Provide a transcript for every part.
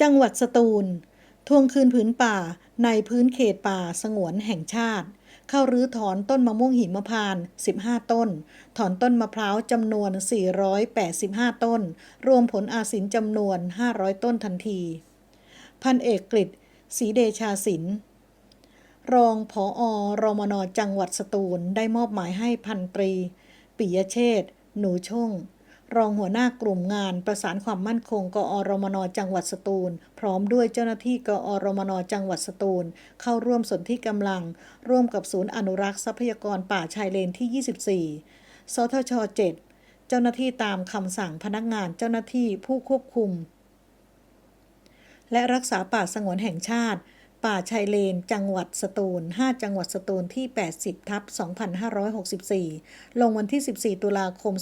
จังหวัดสตูล ทวงคืนผืนป่าในพื้นเขตป่าสงวนแห่งชาติ เข้ารื้อถอนต้นมะม่วงหิมพานต์15 ต้น ถอนต้นมะพร้าวจำนวน 485 ต้น รวมผลอาสินจำนวน 500 ต้นทันที พันเอกกฤษศรีเดชาสินรองผออรมนจังหวัดสตูล ได้มอบหมายให้พันตรี ปิยเชษฐ์หนูช่ง รองหัวหน้ากลุ่มงานประสานความมั่นคง กอรมนจังหวัดสตูล พร้อมด้วยเจ้าหน้าที่กอรมนจังหวัดสตูล เข้าร่วมสนที่กำลัง ร่วมกับศูนย์อนุรักษ์ทรัพยากรป่าชายเลนที่ 24 สทช 7 เจ้าหน้าที่ตามคำสั่งพนักงานเจ้าหน้าที่ผู้ควบคุม และรักษาป่าสงวนแห่งชาติ ป่าชายเลน จังหวัดสตูล 5 จังหวัดสตูลที่ 80 ทับ 2564 ลงวันที่ 14 ตุลาคม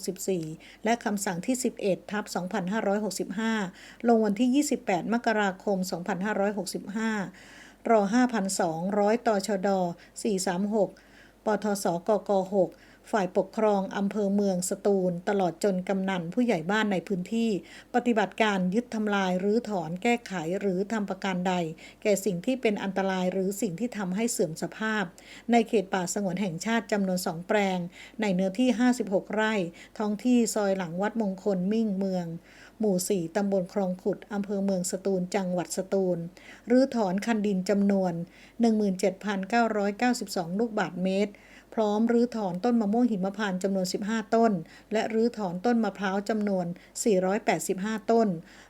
2564 และคำสั่งที่ 11 ทับ 2565 ลงวันที่ 28 มกราคม 2565 ร 5,200 ต่อชด 436 ปทศกก 6 ฝ่ายปกครองอำเภอเมืองสตูล ตลอดจนกำนันผู้ใหญ่บ้านในพื้นที่ ปฏิบัติการยึดทำลายหรือถอนแก้ไขหรือทำประการใด แก่สิ่งที่เป็นอันตรายหรือสิ่งที่ทำให้เสื่อมสภาพ ในเขตป่าสงวนแห่งชาติจำนวนสองแปลง ในเนื้อที่ 56 ไร่ ท้องที่ซอยหลังวัดมงคลมิ่งเมืองหมู่ 4 ตำบลคลองขุด อำเภอเมืองสตูล จังหวัดสตูลหรือถอนคันดินจำนวน 17,992 ลูกบาทเมตร พร้อมรื้อถอนต้นมะม่วงหิมพานต์จำนวน 15 ต้น และรื้อถอนต้นมะพร้าวจำนวน 485 ต้น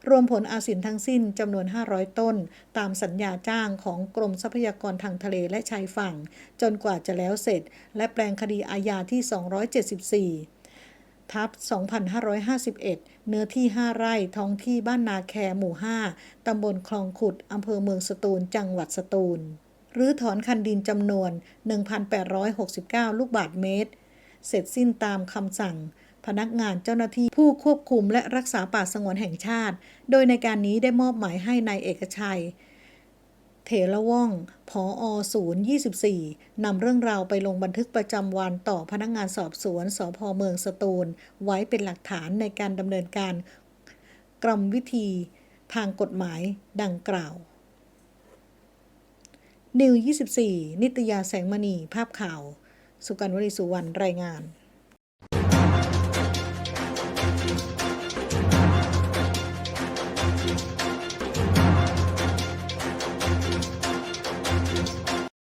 รวมผลอาสินทั้งสิ้นจำนวน 500 ต้น ตามสัญญาจ้างของกรมทรัพยากรทางทะเลและชายฝั่ง จนกว่าจะแล้วเสร็จ และแปลงคดีอาญาที่ 274ทับ 2551 เนื้อที่ 5 ไร่ ท้องที่บ้านนาแคหมู่ 5 ตำบลคลองขุด อำเภอเมืองสตูล จังหวัดสตูล หรือถอนคันดินจำนวน 1,869 ลูกบาทเมตร เสร็จสิ้นตามคำสั่ง พนักงานเจ้าหน้าที่ผู้ควบคุมและรักษาป่าสงวนแห่งชาติ โดยในการนี้ได้มอบหมายให้ในายเอกชัย เถระว่องผออศูนย์24นำเรื่องราวไปลงบันทึกประจำวันต่อพนักงานสอบสวนสพเมืองสตูล ไว้เป็นหลักฐานในการดำเนินการกรรมวิธีทางกฎหมายดังกล่าว นิว 24 นิตยาแสงมณี ภาพข่าว สุกันวลีสุวรรณ รายงาน